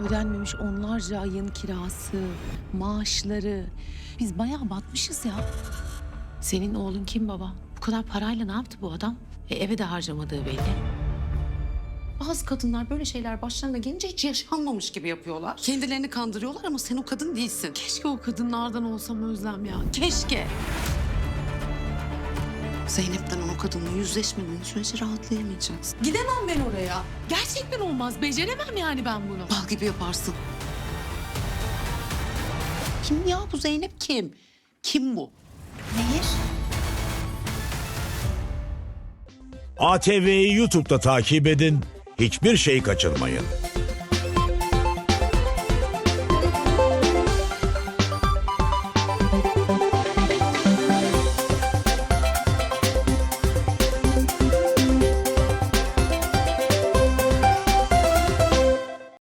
Ödenmemiş onlarca ayın kirası, maaşları. Biz bayağı batmışız ya. Senin oğlun kim baba? Bu kadar parayla ne yaptı bu adam? E, eve de harcamadığı belli. Bazı kadınlar böyle şeyler başlarına gelince hiç yaşanmamış gibi yapıyorlar. Kendilerini kandırıyorlar ama sen o kadın değilsin. Keşke o kadınlardan olsam Özlem ya. Keşke. Zeynep denen o kadınla yüzleşmediğin sürece rahatlayamayacaksın. Gidemem ben oraya. Gerçekten olmaz. Beceremem yani ben bunu. Bal gibi yaparsın. Kim ya bu Zeynep kim? Kim bu? Nehir. ATV'yi YouTube'da takip edin, hiçbir şey kaçırmayın.